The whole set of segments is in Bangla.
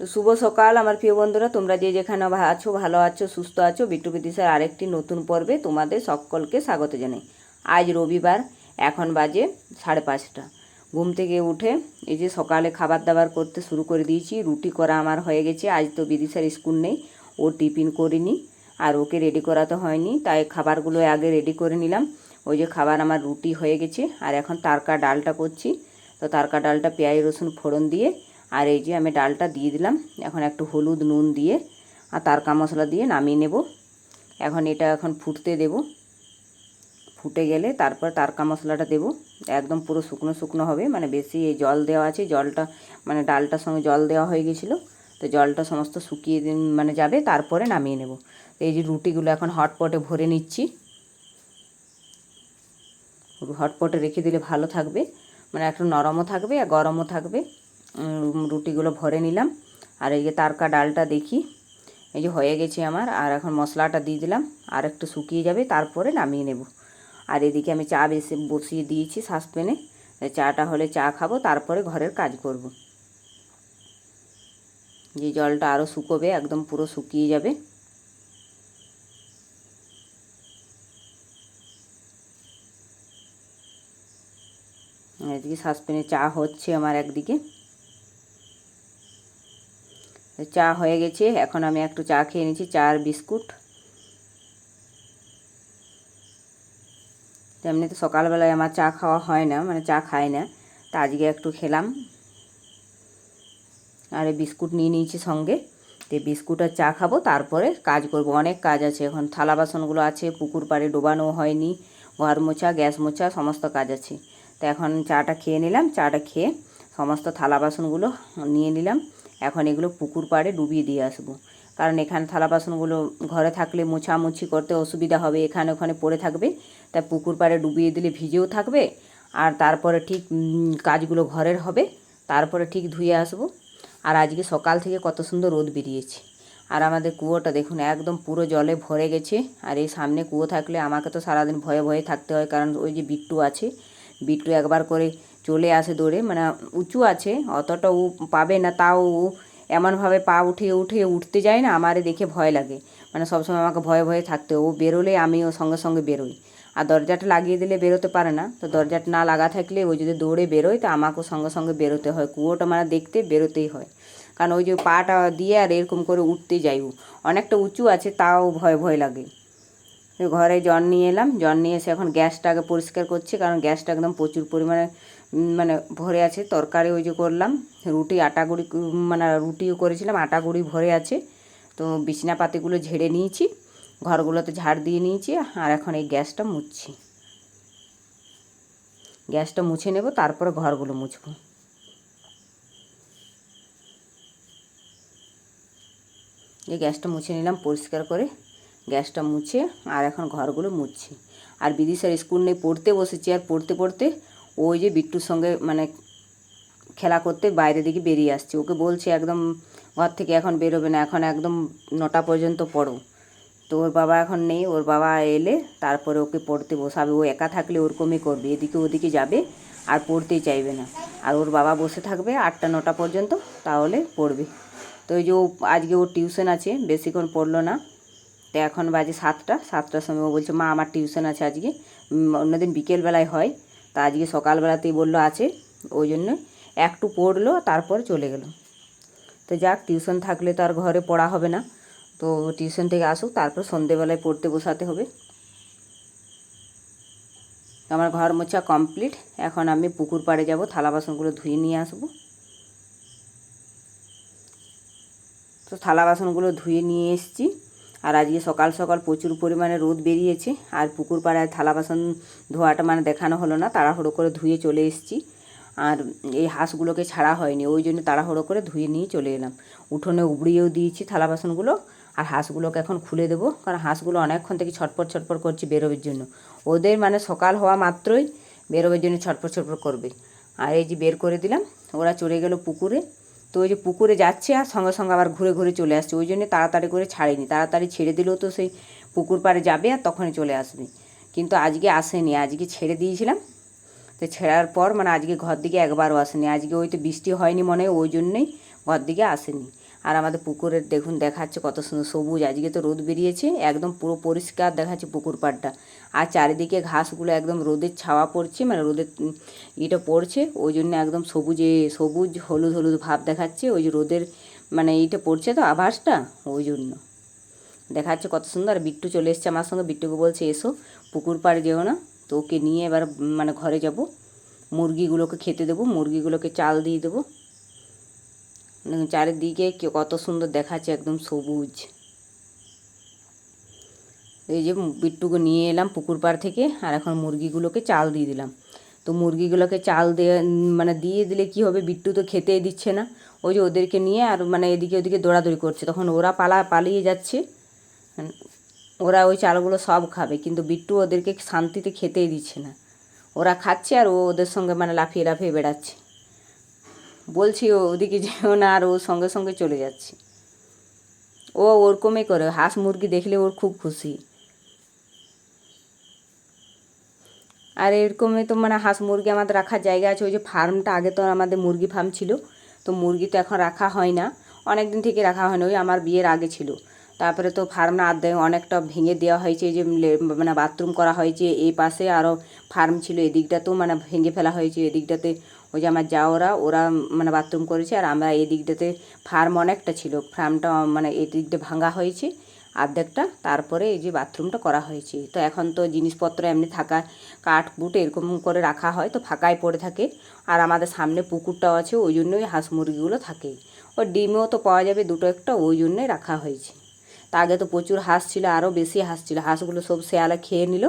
তো শুভ সকাল, আমার প্রিয় বন্ধুরা। তোমরা যে যেখানে আছো, ভালো আছো, সুস্থ আছো, বিট্টু বিদিশার আরেকটি নতুন পর্বে তোমাদের সকলকে স্বাগত জানাই। আজ রবিবার, এখন বাজে সাড়ে পাঁচটা। ঘুম থেকে উঠে এই যে সকালে খাবার দাবার করতে শুরু করে দিয়েছি, রুটি করা আমার হয়ে গেছে, আজ তো বিদিশার স্কুল নেই, ও টিফিন করিনি, আর ওকে রেডি করাতে হয়নি, তাই খাবারগুলো আগে রেডি করে নিলাম। ওই যে খাবার আমার রুটি হয়ে গেছে, আর এখন তারকা ডালটা করছি। তো তারকা ডালটা পেঁয়াজ রসুন ফোড়ন দিয়ে আর এই যে আমি ডালটা দিয়ে দিলাম, এখন একটু হলুদ নুন দিয়ে আর তারকা মশলা দিয়ে নামিয়ে নেব। এখন এটা এখন ফুটতে দেব। ফুটে গেলে তারপর তারকা মশলাটা দেব। একদম পুরো শুকনো শুকনো হবে মানে বেশি এই জল দেওয়া আছে, জলটা মানে ডালটার সঙ্গে জল দেওয়া হয়ে গেছিল, তো জলটা সমস্ত শুকিয়ে মানে যাবে, তারপরে নামিয়ে নেব। তো এই যে রুটিগুলো এখন হটপটে ভরে নিচ্ছি। হটপটে রেখে দিলে ভালো থাকবে মানে একটু নরমও থাকবে আর গরমও থাকবে। রুটিগুলো ভরে নিলাম। আর এই যে তারকা ডালটা দেখি, এই যে হয়ে গেছে আমার। আর এখন মশলাটা দিয়ে দিলাম। আর একটু শুকিয়ে যাবে, তারপরে নামিয়ে নেব। আর এদিকে আমি চা বেশি বসিয়ে দিয়েছি সাসপ্যানে চাটা হলে চা খাব, তারপরে ঘরের কাজ করব। যে জলটা আরও শুকোবে, একদম পুরো শুকিয়ে যাবে। এদিকে সাসপ্যানে চা হচ্ছে আমার একদিকে। চা হয়ে গেছে। এখন আমি একটু চা খেয়ে নিচ্ছি চা আর বিস্কুট। তেমনি তো সকালবেলায় আমার চা খাওয়া হয় না মানে চা খাই না। তা আজকে একটু খেলাম। আর বিস্কুট নিয়ে নিয়েছি সঙ্গে। তো বিস্কুট আর চা খাব, তারপরে কাজ করব। অনেক কাজ আছে। এখন থালা বাসনগুলো আছে, পুকুর পাড়ে ডোবানো হয়নি, ঘর মোছা, গ্যাস মোছা, সমস্ত কাজ আছে। তো এখন চাটা খেয়ে নিলাম। চাটা খেয়ে সমস্ত থালা বাসনগুলো নিয়ে নিলাম। এখন এগুলো পুকুর পাড়ে ডুবিয়ে দিয়ে আসব। কারণ এখানে থালা বাসনগুলো ঘরে থাকলে মোছামুছি করতে অসুবিধা হবে, এখানে ওখানে পড়ে থাকবে। তাই পুকুর পাড়ে ডুবিয়ে দিলে ভিজেও থাকবে। আর তারপরে ঠিক কাজগুলো ঘরের হবে। তারপরে ঠিক ধুয়ে আসব। আর আজকে সকাল থেকে কত সুন্দর রোদ বেরিয়েছে। আর আমাদের কুয়োটা দেখুন, একদম পুরো জলে ভরে গেছে। আর এই সামনে কুয়ো থাকলে আমাকে তো সারাদিন ভয়ে ভয়ে থাকতে হয়। কারণ ওই যে বিট্টু আছে, বিট্টু একবার করে চলে আসে দৌড়ে মানে উঁচু আছে, অতটা ও পাবে না, তাও ও এমনভাবে পা উঠিয়ে উঠিয়ে উঠতে যায় না, আমারে দেখে ভয় লাগে। মানে সবসময় আমাকে ভয়ে ভয়ে থাকতে ও বেরোলে আমিও সঙ্গে সঙ্গে বেরোই। আর দরজাটা লাগিয়ে দিলে বেরোতে পারে না। তো দরজাটা না লাগা থাকলে ও যদি দৌড়ে বেরোয়, তো আমাকেও সঙ্গে সঙ্গে বেরোতে হয়। কুয়োটা মানে দেখতে বেরোতেই হয়। কারণ ওই যে পাটা দিয়ে আর এরকম করে উঠতে যাই ও। অনেকটা উঁচু আছে, তাও ভয় ভয় লাগে। ঘরে জল নিয়ে এলাম, জল নিয়ে এসে এখন গ্যাসটা আগে পরিষ্কার করছি, কারণ গ্যাসটা একদম প্রচুর পরিমাণে মানে ভরে আছে। তরকারি ওই যে করলাম, রুটি আটা গুঁড়ি মানে রুটিও করেছিলাম আটা গুঁড়ি ভরে আছে। তো বিছনা পাতিগুলো ঝেড়ে নিয়েছি, ঘরগুলোতে ঝাড় দিয়ে নিয়েছি, আর এখন এই গ্যাসটা মুছছি। গ্যাসটা মুছে নেব, তারপরে ঘরগুলো মুছবো। এই গ্যাসটা মুছে নিলাম, পরিষ্কার করে গ্যাসটা মুছে আর এখন ঘরগুলো মুছছি। আর বিদিশার স্কুল নেই, পড়তে বসেছি। আর পড়তে পড়তে ওই যে বিট্টুর সঙ্গে মানে খেলা করতে বাইরে দিকে বেরিয়ে আসছে। ওকে বলছে, একদম ঘর থেকে এখন বেরোবে না, এখন একদম নটা পর্যন্ত পড়ো। তো ওর বাবা এখন নেই, ওর বাবা এলে তারপরে ওকে পড়তে বসাবে। ও একা থাকলে ওরকমই করবে, এদিকে ওদিকে যাবে আর পড়তেই চাইবে না। আর ওর বাবা বসে থাকবে আটটা, নটা পর্যন্ত, তাহলে পড়বে। তো ওই যে ও, আজকে ওর টিউশন আছে, বেশিক্ষণ পড়ল না। তো এখন বাজে সাতটা, সাতটার সময় ও বলছে, মা, আমার টিউশন আছে আজকে। অন্যদিন বিকেলবেলায় হয়, তা আজকে সকালবেলাতেই বলল আছে, ওই জন্য একটু পড়ল, তারপর চলে গেল। তো যাক, টিউশন থাকলে তো আর ঘরে পড়া হবে না। তো টিউশন থেকে আসুক, তারপর সন্ধেবেলায় পড়তে বসাতে হবে। আমার ঘর মোছা কমপ্লিট। এখন আমি পুকুর পাড়ে যাব, থালা বাসনগুলো ধুয়ে নিয়ে আসব। তো থালা বাসনগুলো ধুয়ে নিয়ে এসেছি। আর আজকে সকাল সকাল প্রচুর পরিমাণে রোদ বেরিয়েছে আর পুকুর পাড়ায় থালা বাসন ধোয়াটা মানে দেখানো হলো না, তাড়াহুড়ো করে ধুয়ে চলে এসেছি। আর এই হাঁসগুলোকে ছাড়া হয়নি, ওই জন্য তাড়াহুড়ো করে ধুয়ে নিয়ে চলে এলাম। উঠোনে উবড়িয়েও দিয়েছি থালা বাসনগুলো, আর হাঁসগুলোকে এখন খুলে দেবো, কারণ হাঁসগুলো অনেকক্ষণ থেকে ছটপট ছটপট করছে বেরোবার জন্য। ওদের মানে সকাল হওয়া মাত্রই বেরোবের জন্য ছটপট ছটপট করবে। আর এই যে বের করে দিলাম, ওরা চলে গেল পুকুরে তো ওই যে পুকুরে যাচ্ছে আর সঙ্গে সঙ্গে আবার ঘুরে ঘুরে চলে আসছে। ওই জন্য তাড়াতাড়ি করে ছাড়েনি। তাড়াতাড়ি ছেড়ে দিলেও তো সেই পুকুর পাড়ে যাবে আর তখনই চলে আসবে। কিন্তু আজকে আসেনি। আজকে ছেড়ে দিয়েছিলাম। তো ছেড়ার পর মানে আজকে ঘর দিকে একবারও আসেনি। আজকে ওই তো বৃষ্টি হয়নি মনে হয়, ওই জন্যই ঘর দিকে আসেনি। আর আমাদের পুকুরের দেখুন দেখাচ্ছে কত সুন্দর সবুজ। আজকে তো রোদ বেরিয়েছে, একদম পুরো পরিষ্কার দেখাচ্ছে পুকুর পাড়টা। আর চারিদিকে ঘাসগুলো একদম রোদের ছাওয়া পড়ছে মানে রোদের ইটা পড়ছে, ওই জন্য একদম সবুজে, সবুজ, হলুদ হলুদ ভাব দেখাচ্ছে, ওই যে রোদের মানে এইটা পড়ছে তো আভাসটা, ওই জন্য। দেখাচ্ছে কত সুন্দর বিট্টু চলে এসছে আমার সঙ্গে, বিট্টুকে বলছে, এসো, পুকুর পাড়ে যেও না তো ওকে নিয়ে এবার মানে ঘরে যাব। মুরগিগুলোকে খেতে দেবো, মুরগিগুলোকে চাল দিয়ে দেবো চারিদিকে কত সুন্দর দেখাচ্ছে একদম সবুজ। এই যে বিট্টুকে নিয়ে এলাম পুকুর পাড় থেকে, আর এখন মুরগিগুলোকে চাল দিয়ে দিলাম। তো মুরগিগুলোকে চাল দিয়ে মানে দিয়ে দিলে কি হবে, বিট্টু তো খেতেই দিচ্ছে না। ওই যে ওদেরকে নিয়ে আর মানে এদিকে ওদিকে দৌড়াদৌড়ি করছে। তখন ওরা পালা পালিয়ে যাচ্ছে। ওরা ওই চালগুলো সব খাবে, কিন্তু বিট্টু ওদেরকে শান্তিতে খেতেই দিচ্ছে না। ওরা খাচ্ছে আর ও ওদের সঙ্গে মানে লাফিয়ে লাফিয়ে বেড়াচ্ছে। বলছি ও ওদিকে যেও না, আর ও সঙ্গে সঙ্গে চলে যাচ্ছে। ও ওরকমই করে, হাঁস মুরগি দেখলে ওর খুব খুশি। আর এরকমই তো মানে হাঁস মুরগি আমাদের রাখার জায়গা আছে, ওই যে ফার্মটা আগে তো আমাদের মুরগি ফার্ম ছিল, তো মুরগি তো এখন রাখা হয় না। অনেক দিন থেকে রাখা হয় না, ওই আমার বিয়ের আগে ছিল। তারপরে তো ফার্ম আর্ধেক অনেকটা ভেঙে দেওয়া হয়েছে যে মানে বাথরুম করা হয়েছে, এই পাশে আরও ফার্ম ছিল, এদিকটাতেও মানে ভেঙে ফেলা হয়েছে, এদিকটাতে ওই যে আমার যাওরা, ওরা ওরা মানে বাথরুম করেছে আর আমরা এই দিকটাতে ফার্ম অনেকটা ছিল। ফার্মটা মানে এই দিকটা ভাঙা হয়েছে অর্ধেকটা তারপরে এই যে বাথরুমটা করা হয়েছে। তো এখন তো জিনিসপত্র এমনি থাকা, কাঠ, বুট এরকম করে রাখা হয়, তো ফাঁকায় পড়ে থাকে। আর আমাদের সামনে পুকুরটাও আছে, ওই জন্যই হাঁস মুরগিগুলো থাকে। ও ডিমও তো পাওয়া যাবে দুটো একটা, ওই জন্যই রাখা হয়েছে। তা আগে তো প্রচুর হাঁস ছিল, আরও বেশি হাঁস ছিল। হাঁসগুলো সব শেয়ালে খেয়ে নিল।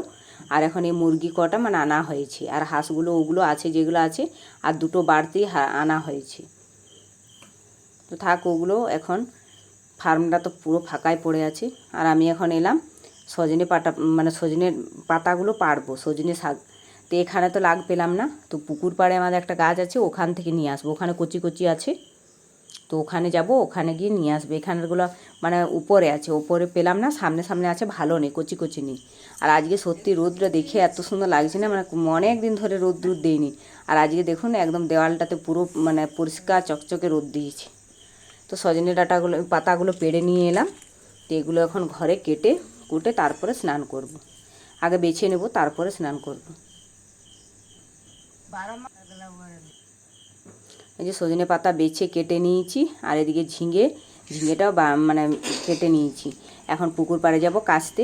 আর এখন এই মুরগি কটা মানে আনা হয়েছে। আর হাঁসগুলো, ওগুলো আছে, যেগুলো আছে, আর দুটো বাড়তি আনা হয়েছে। তো থাক, ওগুলো এখন ফার্মটা তো পুরো ফাঁকায় পড়ে আছে। আর আমি এখন এলাম, সজনে পাতা মানে সজনের পাতাগুলো পারব সজনে শাক। তো এখানে তো লাগ পেলাম না। তো পুকুর পাড়ে আমাদের একটা গাছ আছে, ওখান থেকে নিয়ে আসব। ওখানে কচি কচি আছে। তো ওখানে যাব, ওখানে গিয়ে নিয়ে আসবে। এখানেরগুলো মানে উপরে আছে, উপরে পেলাম না, সামনে সামনে আছে, ভালো নেই, কচি কচি নেই। আর আজকে সত্যি রোদটা দেখে এত সুন্দর লাগছে না মানে অনেক দিন ধরে রোদ রোদ দেয়নি আর আজকে দেখুন, একদম দেওয়ালটাতে পুরো মানে পরিষ্কার চকচকে রোদ দিয়েছে। তো সজনে ডাঁটাগুলো, পাতাগুলো পেড়ে নিয়ে এলাম। তো এগুলো এখন ঘরে কেটে, কুটে তারপরে স্নান করব। আগে বেছে নেব, তারপরে স্নান করব। এই যে সজনে পাতা বেছে কেটে নিয়েছি, আর এদিকে ঝিঙে ঝিঙেটাও মানে কেটে নিয়েছি। এখন পুকুর পাড়ে যাব কাচতে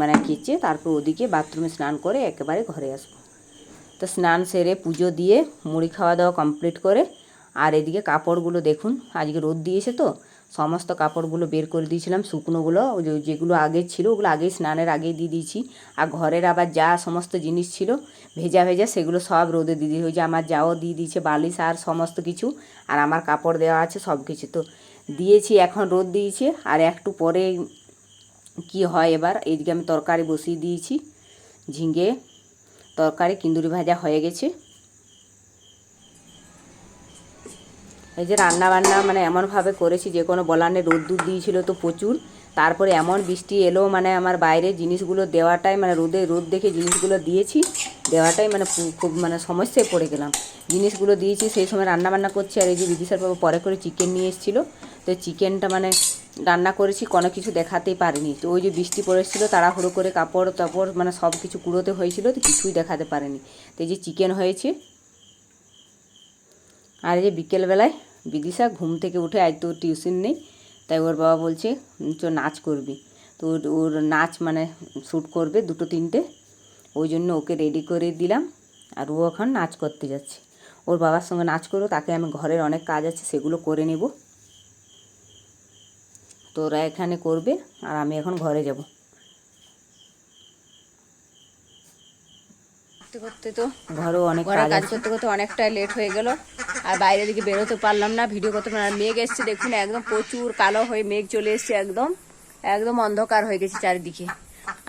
মানে কেচে তারপর ওদিকে বাথরুমে স্নান করে একেবারে ঘরে আসব। তো স্নান সেরে পুজো দিয়ে মুড়ি খাওয়া দাওয়া কমপ্লিট করে, আর এদিকে কাপড়গুলো দেখুন, আজকে রোদ দিয়েছে তো সমস্ত কাপড়গুলো বের করে দিয়েছিলাম, শুকনোগুলো যেগুলো আগে ছিল, ওগুলো আগেই স্নানের আগেই দিয়ে দিয়েছি। আর ঘরের আবার যা সমস্ত জিনিস ছিল, ভেজা ভেজা, সেগুলো সব রোদে দিয়ে দিয়ে ওই যে আমার যাও দিয়ে দিয়েছে, বালিশ আর সমস্ত কিছু, আর আমার কাপড় দেওয়া আছে, সব কিছু। তো দিয়েছি, এখন রোদ দিয়েছে, আর একটু পরে কি হয় এবার, এইদিকে আমি তরকারি বসিয়ে দিয়েছি, ঝিঙে তরকারি, কিন্দুরি ভাজা হয়ে গেছে। এই যে রান্না বান্না মানে এমনভাবে করেছি, যে কোনো বলানে রোদ দুধ দিয়েছিল তো প্রচুর। তারপরে এমন বৃষ্টি এলো মানে আমার বাইরে জিনিসগুলো দেওয়াটাই মানে রোদে, রোদ দেখে জিনিসগুলো দিয়েছি, দেওয়াটাই মানে খুব মানে সমস্যায় পড়ে গেলাম। জিনিসগুলো দিয়েছি, সেই সময় রান্না বান্না করছি, আর এই যে বিদিশার বাবা পরে করে চিকেন নিয়ে এসেছিল। তো চিকেনটা মানে রান্না করেছি, কোনো কিছু দেখাতেই পারিনি। তো ওই যে বৃষ্টি পড়েছিল তাড়াহুড়ো করে কাপড় তাপড় মানে সব কিছু কুড়োতে হয়েছিল, তো কিছুই দেখাতে পারেনি। তো এই যে চিকেন হয়েছে। আর এই যে বিকেলবেলায় বিদিশা ঘুম থেকে উঠে আজ তো টিউশন নেই তাই ওর বাবা বলছে "উম, চ নাচ করবি। তো ওর- ওর নাচ মানে শ্যুট করবে দুটো তিনটে ওই জন্য ওকে রেডি করে দিলাম আর ও এখন নাচ করতে যাচ্ছে। ওর বাবার সঙ্গে নাচ করব তাকে আমি ঘরের অনেক কাজ আছে সেগুলো করে নেব। তো ওরা এখানে করবে আর আমি এখন ঘরে যাব। করতে করতে তো ঘরেও অনেক ঘরে কাজ করতে করতে অনেকটাই লেট হয়ে গেল। আর বাইরে দিকে বেরোতে পারলাম না। ভিডিও করতে পারলাম মেঘ এসছে দেখুন একদম প্রচুর কালো হয়ে মেঘ চলে এসছে একদম। একদম অন্ধকার হয়ে গেছে চারিদিকে।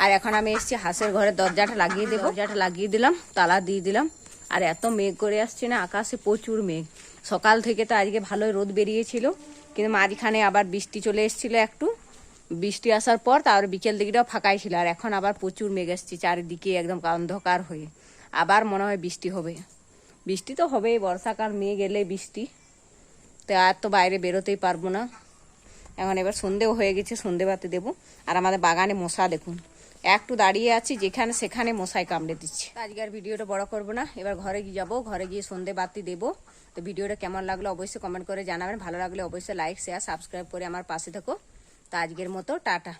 আর এখন আমি এসছি হাঁসের ঘরে দরজাটা লাগিয়ে দেবো। দরজাটা লাগিয়ে দিলাম তালা দিয়ে দিলাম। আর এত মেঘ করে আসছে না আকাশে প্রচুর মেঘ। সকাল থেকে তো আজকে ভালোই রোদ বেরিয়েছিল কিন্তু মাঝখানে আবার বৃষ্টি চলে এসেছিল একটু। বৃষ্টি আসার পর তারপর বিকেল দিকটাও ফাঁকাই ছিল। আর এখন আবার প্রচুর মেঘ আসছে, চারিদিকে একদম অন্ধকার হয়ে। আবার মনে হয় বৃষ্টি হবে। বৃষ্টি তো হবেই, বর্ষাকাল, মেঘ এলে বৃষ্টি। তো আর তো বাইরে বেরোতেই পারব না। এখন এবার সন্ধেও হয়ে গেছে, সন্ধে বাতি দেবো। আর আমাদের বাগানে মশা দেখুন। একটু দাঁড়িয়ে আছি, যেখানে সেখানে মশাই কামড়ে দিচ্ছে। আজকে আর ভিডিওটা বড় করব না। এবার ঘরে গিয়ে যাব, ঘরে গিয়ে সন্ধে বাতি দেবো। তো ভিডিওটা কেমন লাগল অবশ্যই কমেন্ট করে জানাবেন। ভালো লাগলে অবশ্যই লাইক, শেয়ার, সাবস্ক্রাইব করে আমার পাশে থাকো। তো আজকের মতো টাটা।